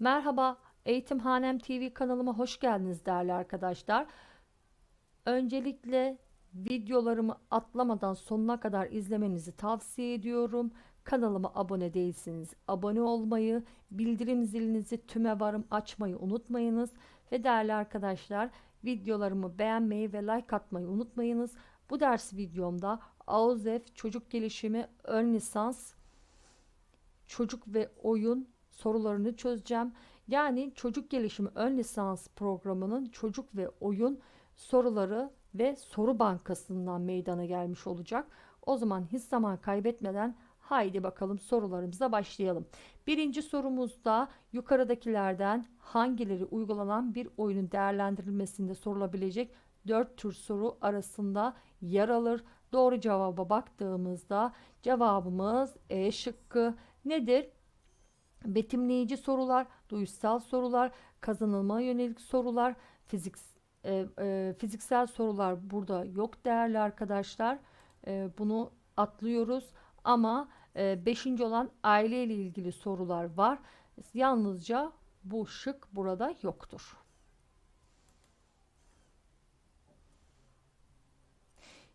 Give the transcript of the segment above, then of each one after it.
Merhaba, Eğitimhanem TV kanalıma hoş geldiniz değerli arkadaşlar. Öncelikle videolarımı atlamadan sonuna kadar izlemenizi tavsiye ediyorum. Kanalıma abone değilsiniz. Abone olmayı, bildirim zilinizi tüme varım açmayı unutmayınız. Ve değerli arkadaşlar videolarımı beğenmeyi ve like atmayı unutmayınız. Bu ders videomda AOZEF çocuk gelişimi ön lisans çocuk ve oyun sorularını çözeceğim. Yani çocuk gelişimi ön lisans programının çocuk ve oyun soruları ve soru bankasından meydana gelmiş olacak. O zaman hiç zaman kaybetmeden haydi bakalım sorularımıza başlayalım. Birinci sorumuzda yukarıdakilerden hangileri uygulanan bir oyunun değerlendirilmesinde sorulabilecek 4 tür soru arasında yer alır. Doğru cevaba baktığımızda cevabımız E şıkkı nedir? Betimleyici sorular, duyuşsal sorular, kazanılma yönelik sorular, fizik, e, e, fiziksel sorular burada yok değerli arkadaşlar. E, bunu atlıyoruz ama e, beşinci olan aile ile ilgili sorular var. Yalnızca bu şık burada yoktur.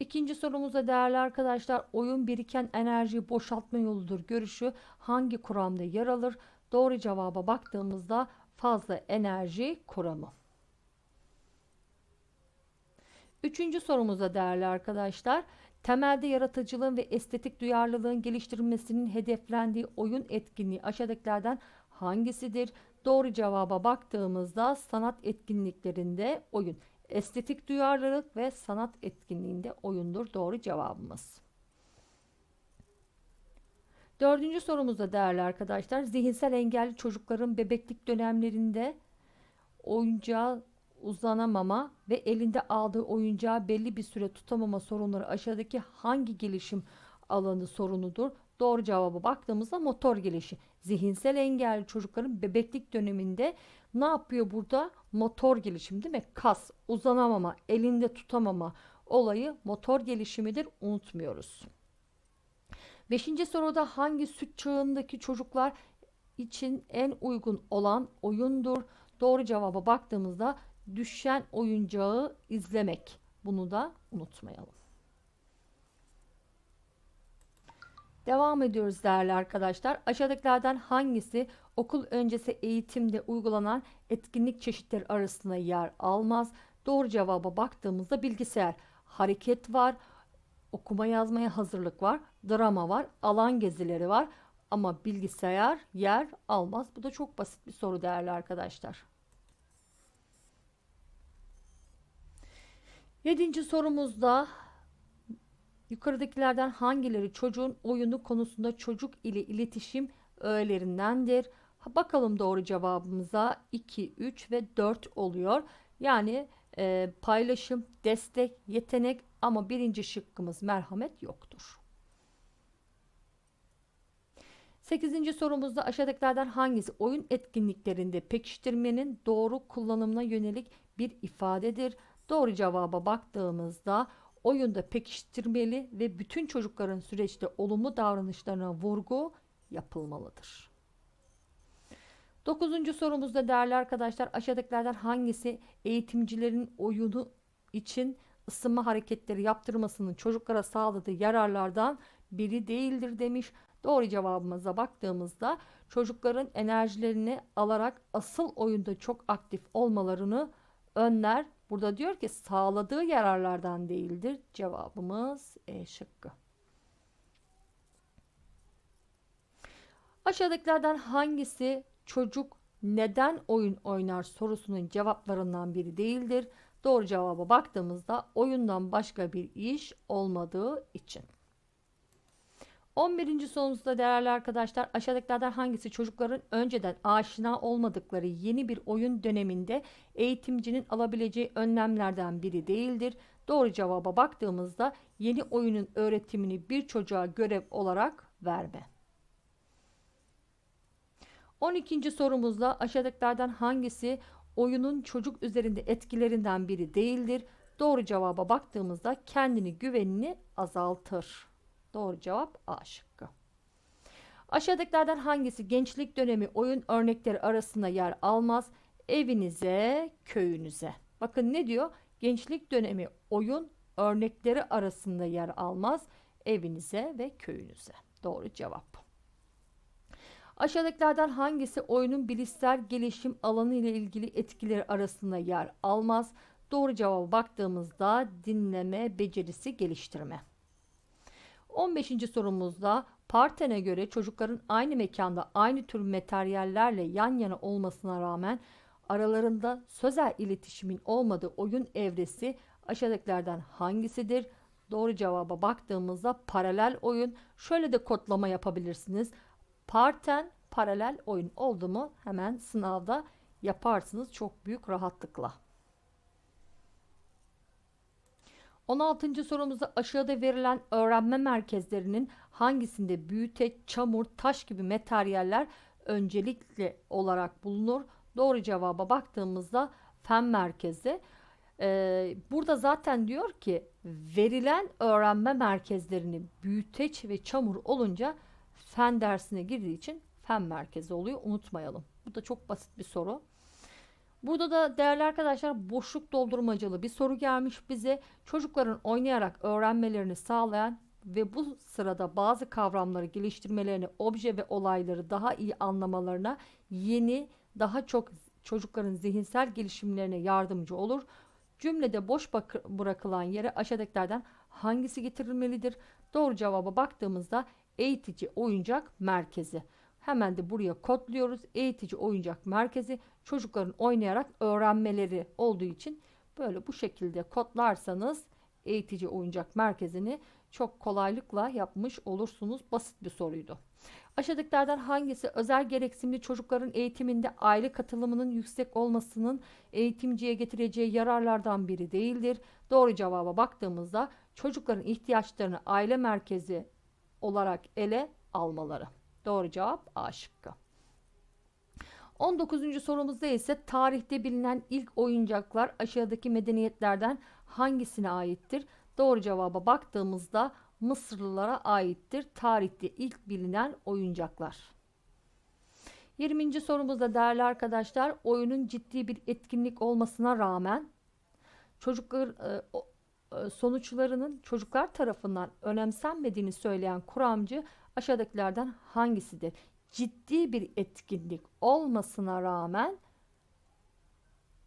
İkinci sorumuza değerli arkadaşlar oyun biriken enerjiyi boşaltma yoludur görüşü hangi kuramda yer alır? Doğru cevaba baktığımızda fazla enerji kuramı. Üçüncü sorumuza değerli arkadaşlar temelde yaratıcılığın ve estetik duyarlılığın geliştirilmesinin hedeflendiği oyun etkinliği aşağıdakilerden hangisidir? Doğru cevaba baktığımızda sanat etkinliklerinde oyun. Estetik duyarlılık ve sanat etkinliğinde oyundur doğru cevabımız. Dördüncü sorumuzda değerli arkadaşlar zihinsel engelli çocukların bebeklik dönemlerinde oyuncağı uzanamama ve elinde aldığı oyuncağı belli bir süre tutamama sorunları aşağıdaki hangi gelişim alanı sorunudur? Doğru cevaba baktığımızda motor gelişi. Zihinsel engelli çocukların bebeklik döneminde ne yapıyor burada? Motor gelişim değil mi? Kas, uzanamama, elinde tutamama olayı motor gelişimidir. Unutmuyoruz. Beşinci soruda hangi süt çağındaki çocuklar için en uygun olan oyundur? Doğru cevaba baktığımızda düşen oyuncağı izlemek. Bunu da unutmayalım. Devam ediyoruz değerli arkadaşlar. Aşağıdakilerden hangisi okul öncesi eğitimde uygulanan etkinlik çeşitleri arasında yer almaz? Doğru cevaba baktığımızda bilgisayar, hareket var, okuma yazmaya hazırlık var, drama var, alan gezileri var ama bilgisayar yer almaz. Bu da çok basit bir soru değerli arkadaşlar. Yedinci sorumuzda Yukarıdakilerden hangileri çocuğun oyunu konusunda çocuk ile iletişim öğelerindendir? Bakalım doğru cevabımıza 2, 3 ve 4 oluyor. Yani e, paylaşım, destek, yetenek ama birinci şıkkımız merhamet yoktur. 8. sorumuzda aşağıdakilerden hangisi oyun etkinliklerinde pekiştirmenin doğru kullanımına yönelik bir ifadedir? Doğru cevaba baktığımızda oyunda pekiştirmeli ve bütün çocukların süreçte olumlu davranışlarına vurgu yapılmalıdır. Dokuzuncu sorumuzda değerli arkadaşlar aşağıdakilerden hangisi eğitimcilerin oyunu için ısınma hareketleri yaptırmasının çocuklara sağladığı yararlardan biri değildir demiş. Doğru cevabımıza baktığımızda çocukların enerjilerini alarak asıl oyunda çok aktif olmalarını önler Burada diyor ki sağladığı yararlardan değildir. Cevabımız E şıkkı. Aşağıdakilerden hangisi çocuk neden oyun oynar sorusunun cevaplarından biri değildir. Doğru cevaba baktığımızda oyundan başka bir iş olmadığı için. 11. sorumuzda değerli arkadaşlar aşağıdakilerden hangisi çocukların önceden aşina olmadıkları yeni bir oyun döneminde eğitimcinin alabileceği önlemlerden biri değildir? Doğru cevaba baktığımızda yeni oyunun öğretimini bir çocuğa görev olarak verme. 12. sorumuzda aşağıdakilerden hangisi oyunun çocuk üzerinde etkilerinden biri değildir? Doğru cevaba baktığımızda kendini güvenini azaltır. Doğru cevap A şıkkı. Aşağıdakilerden hangisi gençlik dönemi oyun örnekleri arasında yer almaz? Evinize, köyünüze. Bakın ne diyor? Gençlik dönemi oyun örnekleri arasında yer almaz. Evinize ve köyünüze. Doğru cevap. Aşağıdakilerden hangisi oyunun bilişsel gelişim alanı ile ilgili etkileri arasında yer almaz? Doğru cevaba baktığımızda dinleme becerisi geliştirme. 15. sorumuzda Parten'e göre çocukların aynı mekanda aynı tür materyallerle yan yana olmasına rağmen aralarında sözel iletişimin olmadığı oyun evresi aşağıdakilerden hangisidir? Doğru cevaba baktığımızda paralel oyun. Şöyle de kodlama yapabilirsiniz. Parten paralel oyun oldu mu hemen sınavda yaparsınız çok büyük rahatlıkla. 16. sorumuzda aşağıda verilen öğrenme merkezlerinin hangisinde büyüteç, çamur, taş gibi materyaller öncelikli olarak bulunur? Doğru cevaba baktığımızda fen merkezi. Ee, burada zaten diyor ki verilen öğrenme merkezlerini büyüteç ve çamur olunca fen dersine girdiği için fen merkezi oluyor. Unutmayalım. Bu da çok basit bir soru. Burada da değerli arkadaşlar boşluk doldurmacalı bir soru gelmiş bize. Çocukların oynayarak öğrenmelerini sağlayan ve bu sırada bazı kavramları geliştirmelerini, obje ve olayları daha iyi anlamalarına, yeni, daha çok çocukların zihinsel gelişimlerine yardımcı olur. Cümlede boş bırakılan yere aşağıdakilerden hangisi getirilmelidir? Doğru cevaba baktığımızda eğitici oyuncak merkezi. Hemen de buraya kodluyoruz. Eğitici oyuncak merkezi çocukların oynayarak öğrenmeleri olduğu için böyle bu şekilde kodlarsanız eğitici oyuncak merkezini çok kolaylıkla yapmış olursunuz. Basit bir soruydu. Aşağıdakilerden hangisi özel gereksinimli çocukların eğitiminde aile katılımının yüksek olmasının eğitimciye getireceği yararlardan biri değildir? Doğru cevaba baktığımızda çocukların ihtiyaçlarını aile merkezi olarak ele almaları. Doğru cevap A şıkkı. 19. sorumuzda ise tarihte bilinen ilk oyuncaklar aşağıdaki medeniyetlerden hangisine aittir? Doğru cevaba baktığımızda Mısırlılara aittir. Tarihte ilk bilinen oyuncaklar. 20. sorumuzda değerli arkadaşlar oyunun ciddi bir etkinlik olmasına rağmen çocuklar e, e, sonuçlarının çocuklar tarafından önemsenmediğini söyleyen kuramcı aşağıdakilerden hangisidir? Ciddi bir etkinlik olmasına rağmen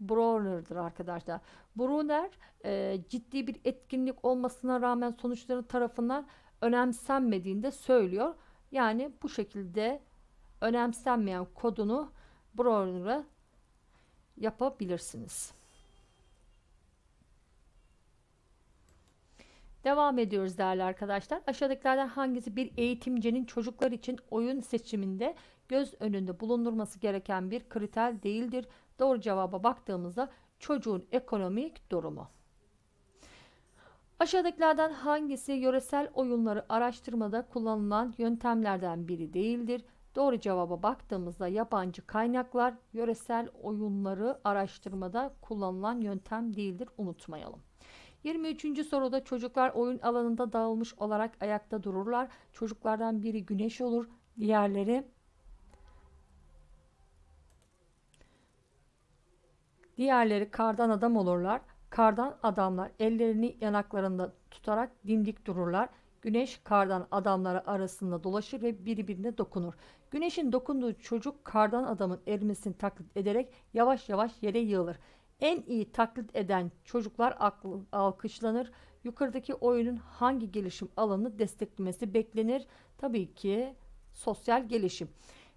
Brunner'dır arkadaşlar. Brunner e, ciddi bir etkinlik olmasına rağmen sonuçları tarafından önemsenmediğini de söylüyor. Yani bu şekilde önemsenmeyen kodunu Brunner'a yapabilirsiniz. Devam ediyoruz değerli arkadaşlar. Aşağıdakilerden hangisi bir eğitimcinin çocuklar için oyun seçiminde göz önünde bulundurması gereken bir kriter değildir? Doğru cevaba baktığımızda çocuğun ekonomik durumu. Aşağıdakilerden hangisi yöresel oyunları araştırmada kullanılan yöntemlerden biri değildir? Doğru cevaba baktığımızda yabancı kaynaklar yöresel oyunları araştırmada kullanılan yöntem değildir unutmayalım. 23. soruda çocuklar oyun alanında dağılmış olarak ayakta dururlar. Çocuklardan biri güneş olur, diğerleri diğerleri kardan adam olurlar. Kardan adamlar ellerini yanaklarında tutarak dimdik dururlar. Güneş kardan adamları arasında dolaşır ve birbirine dokunur. Güneşin dokunduğu çocuk kardan adamın erimesini taklit ederek yavaş yavaş yere yığılır. En iyi taklit eden çocuklar alkışlanır. Yukarıdaki oyunun hangi gelişim alanını desteklemesi beklenir? Tabii ki sosyal gelişim.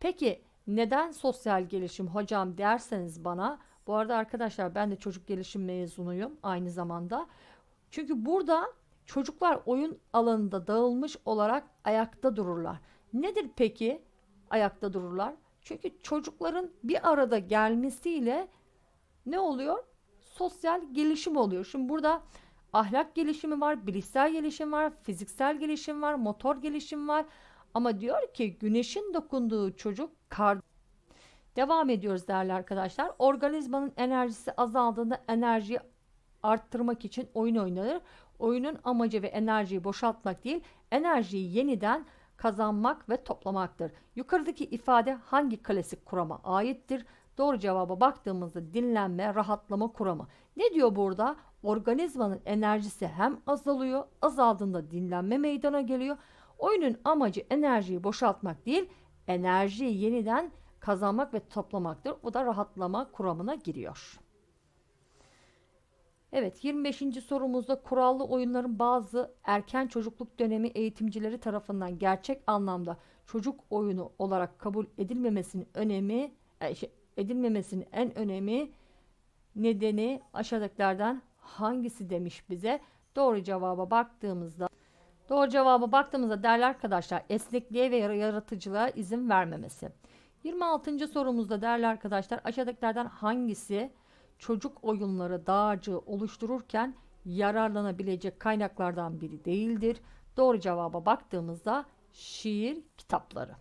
Peki neden sosyal gelişim hocam derseniz bana bu arada arkadaşlar ben de çocuk gelişim mezunuyum aynı zamanda. Çünkü burada çocuklar oyun alanında dağılmış olarak ayakta dururlar. Nedir peki ayakta dururlar? Çünkü çocukların bir arada gelmesiyle ne oluyor? Sosyal gelişim oluyor. Şimdi burada ahlak gelişimi var, bilişsel gelişim var, fiziksel gelişim var, motor gelişim var. Ama diyor ki güneşin dokunduğu çocuk kar Devam ediyoruz değerli arkadaşlar. Organizmanın enerjisi azaldığında enerjiyi arttırmak için oyun oynanır. Oyunun amacı ve enerjiyi boşaltmak değil, enerjiyi yeniden kazanmak ve toplamaktır. Yukarıdaki ifade hangi klasik kurama aittir? Doğru cevaba baktığımızda dinlenme, rahatlama kuramı. Ne diyor burada? Organizmanın enerjisi hem azalıyor, azaldığında dinlenme meydana geliyor. Oyunun amacı enerjiyi boşaltmak değil, enerjiyi yeniden kazanmak ve toplamaktır. Bu da rahatlama kuramına giriyor. Evet 25. sorumuzda kurallı oyunların bazı erken çocukluk dönemi eğitimcileri tarafından gerçek anlamda çocuk oyunu olarak kabul edilmemesinin önemi e, şey, edilmemesinin en önemi nedeni aşağıdakilerden hangisi demiş bize. Doğru cevaba baktığımızda Doğru cevaba baktığımızda değerli arkadaşlar esnekliğe ve yaratıcılığa izin vermemesi. 26. sorumuzda değerli arkadaşlar aşağıdakilerden hangisi çocuk oyunları dağarcığı oluştururken yararlanabilecek kaynaklardan biri değildir? Doğru cevaba baktığımızda şiir kitapları.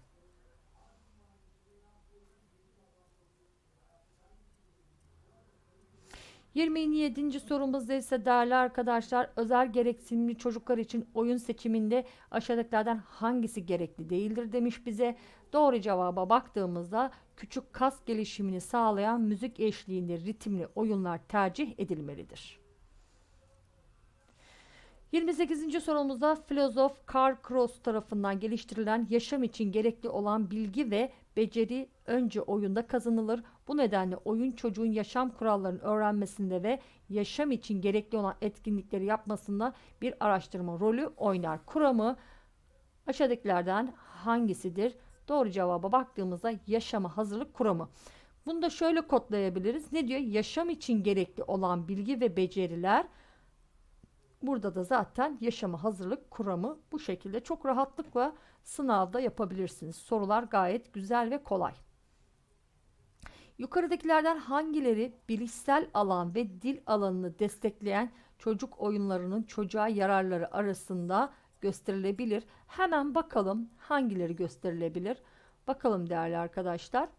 27. sorumuzda ise değerli arkadaşlar özel gereksinimli çocuklar için oyun seçiminde aşağıdakilerden hangisi gerekli değildir demiş bize. Doğru cevaba baktığımızda küçük kas gelişimini sağlayan müzik eşliğinde ritimli oyunlar tercih edilmelidir. 28. sorumuzda filozof Karl Kraus tarafından geliştirilen yaşam için gerekli olan bilgi ve beceri önce oyunda kazanılır. Bu nedenle oyun çocuğun yaşam kurallarını öğrenmesinde ve yaşam için gerekli olan etkinlikleri yapmasında bir araştırma rolü oynar. Kuramı aşağıdakilerden hangisidir? Doğru cevaba baktığımızda yaşama hazırlık kuramı. Bunu da şöyle kodlayabiliriz. Ne diyor? Yaşam için gerekli olan bilgi ve beceriler Burada da zaten yaşama hazırlık kuramı bu şekilde çok rahatlıkla sınavda yapabilirsiniz. Sorular gayet güzel ve kolay. Yukarıdakilerden hangileri bilişsel alan ve dil alanını destekleyen çocuk oyunlarının çocuğa yararları arasında gösterilebilir? Hemen bakalım hangileri gösterilebilir? Bakalım değerli arkadaşlar.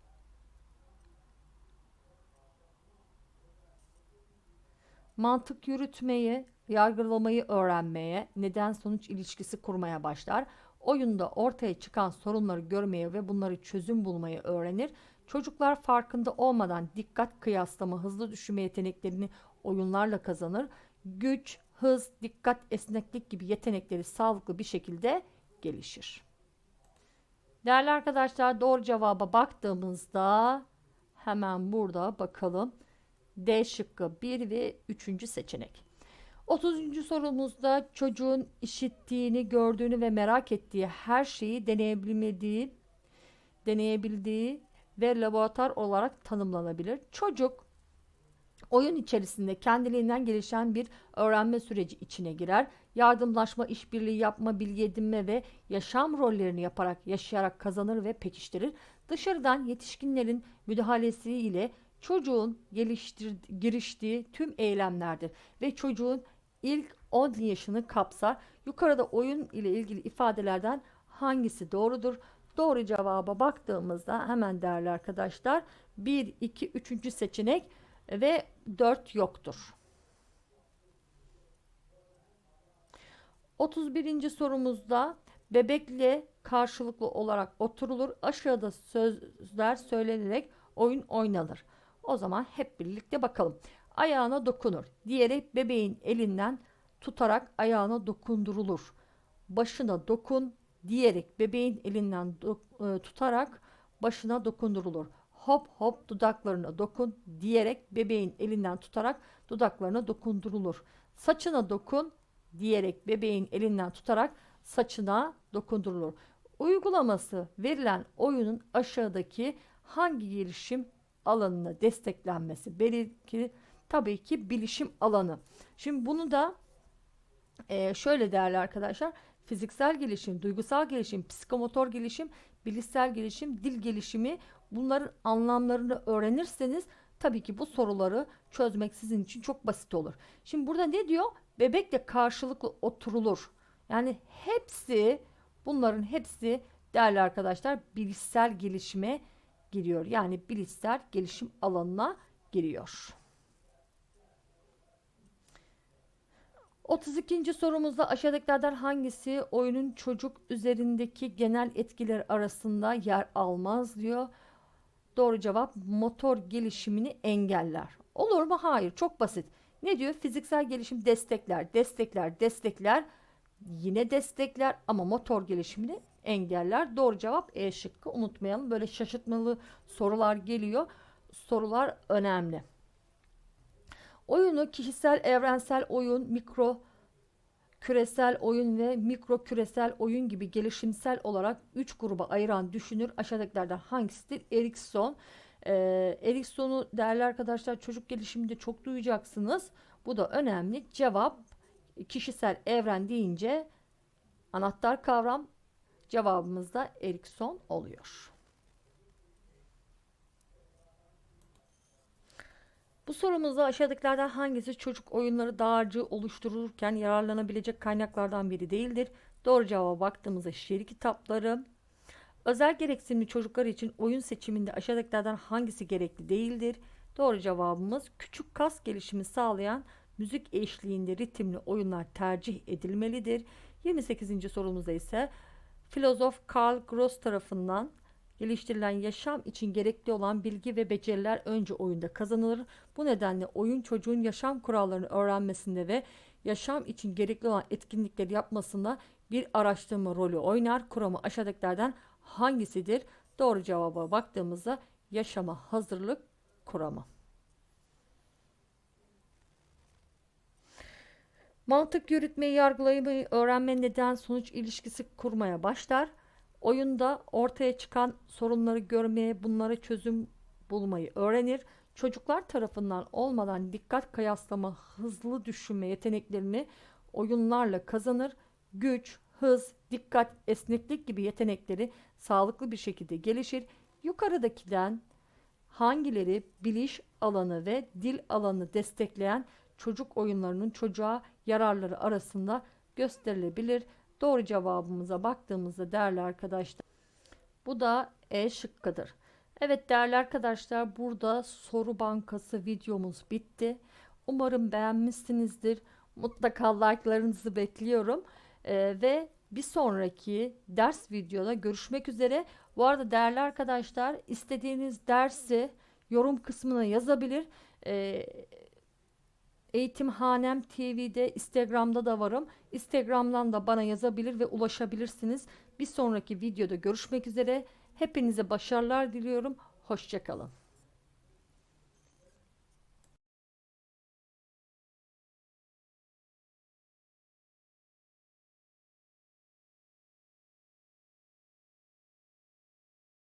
Mantık yürütmeyi, yargılamayı öğrenmeye, neden sonuç ilişkisi kurmaya başlar. Oyunda ortaya çıkan sorunları görmeye ve bunları çözüm bulmayı öğrenir. Çocuklar farkında olmadan dikkat kıyaslama, hızlı düşünme yeteneklerini oyunlarla kazanır. Güç, hız, dikkat, esneklik gibi yetenekleri sağlıklı bir şekilde gelişir. Değerli arkadaşlar doğru cevaba baktığımızda hemen burada bakalım. D şıkkı 1 ve 3. seçenek. 30. sorumuzda çocuğun işittiğini, gördüğünü ve merak ettiği her şeyi deneyebilmediği, deneyebildiği ve laboratuvar olarak tanımlanabilir. Çocuk oyun içerisinde kendiliğinden gelişen bir öğrenme süreci içine girer. Yardımlaşma, işbirliği yapma, bilgi edinme ve yaşam rollerini yaparak, yaşayarak kazanır ve pekiştirir. Dışarıdan yetişkinlerin müdahalesi ile çocuğun geliştir, giriştiği tüm eylemlerdir ve çocuğun ilk 10 yaşını kapsar. Yukarıda oyun ile ilgili ifadelerden hangisi doğrudur? Doğru cevaba baktığımızda hemen değerli arkadaşlar 1, 2, 3. seçenek ve 4 yoktur. 31. sorumuzda bebekle karşılıklı olarak oturulur. Aşağıda sözler söylenerek oyun oynanır. O zaman hep birlikte bakalım ayağına dokunur diyerek bebeğin elinden tutarak ayağına dokundurulur. Başına dokun diyerek bebeğin elinden e, tutarak başına dokundurulur. Hop hop dudaklarına dokun diyerek bebeğin elinden tutarak dudaklarına dokundurulur. Saçına dokun diyerek bebeğin elinden tutarak saçına dokundurulur. Uygulaması verilen oyunun aşağıdaki hangi gelişim alanına desteklenmesi belirli tabii ki bilişim alanı. Şimdi bunu da e, şöyle değerli arkadaşlar fiziksel gelişim, duygusal gelişim, psikomotor gelişim, bilişsel gelişim, dil gelişimi bunların anlamlarını öğrenirseniz tabii ki bu soruları çözmek sizin için çok basit olur. Şimdi burada ne diyor? Bebekle karşılıklı oturulur. Yani hepsi bunların hepsi değerli arkadaşlar bilişsel gelişime giriyor. Yani bilişsel gelişim alanına giriyor. 32. sorumuzda aşağıdakilerden hangisi oyunun çocuk üzerindeki genel etkiler arasında yer almaz diyor. Doğru cevap motor gelişimini engeller. Olur mu? Hayır. Çok basit. Ne diyor? Fiziksel gelişim destekler, destekler, destekler. Yine destekler ama motor gelişimini engeller. Doğru cevap E şıkkı. Unutmayalım. Böyle şaşırtmalı sorular geliyor. Sorular önemli. Oyunu kişisel, evrensel oyun, mikro küresel oyun ve mikro küresel oyun gibi gelişimsel olarak 3 gruba ayıran düşünür aşağıdakilerden hangisidir? Erikson. Ee, Erikson'u değerli arkadaşlar çocuk gelişiminde çok duyacaksınız. Bu da önemli. Cevap kişisel evren deyince anahtar kavram cevabımız da Erikson oluyor. Bu sorumuzda aşağıdakilerden hangisi çocuk oyunları dağarcığı oluştururken yararlanabilecek kaynaklardan biri değildir? Doğru cevaba baktığımızda şiir kitapları. Özel gereksinimli çocuklar için oyun seçiminde aşağıdakilerden hangisi gerekli değildir? Doğru cevabımız küçük kas gelişimi sağlayan müzik eşliğinde ritimli oyunlar tercih edilmelidir. 28. sorumuzda ise filozof Karl Gross tarafından geliştirilen yaşam için gerekli olan bilgi ve beceriler önce oyunda kazanılır. Bu nedenle oyun çocuğun yaşam kurallarını öğrenmesinde ve yaşam için gerekli olan etkinlikleri yapmasında bir araştırma rolü oynar. Kuramı aşağıdakilerden hangisidir? Doğru cevaba baktığımızda yaşama hazırlık kuramı. Mantık yürütmeyi, yargılamayı öğrenme neden sonuç ilişkisi kurmaya başlar. Oyunda ortaya çıkan sorunları görmeye, bunlara çözüm bulmayı öğrenir. Çocuklar tarafından olmadan dikkat kıyaslama, hızlı düşünme yeteneklerini oyunlarla kazanır. Güç, hız, dikkat, esneklik gibi yetenekleri sağlıklı bir şekilde gelişir. Yukarıdakinden hangileri biliş alanı ve dil alanı destekleyen çocuk oyunlarının çocuğa yararları arasında gösterilebilir? Doğru cevabımıza baktığımızda değerli arkadaşlar bu da E şıkkıdır. Evet değerli arkadaşlar burada soru bankası videomuz bitti. Umarım beğenmişsinizdir. Mutlaka like'larınızı bekliyorum. Ee, ve bir sonraki ders videoda görüşmek üzere. Bu arada değerli arkadaşlar istediğiniz dersi yorum kısmına yazabilir. Ee, Eğitimhanem TV'de, Instagram'da da varım. Instagram'dan da bana yazabilir ve ulaşabilirsiniz. Bir sonraki videoda görüşmek üzere. Hepinize başarılar diliyorum. Hoşçakalın.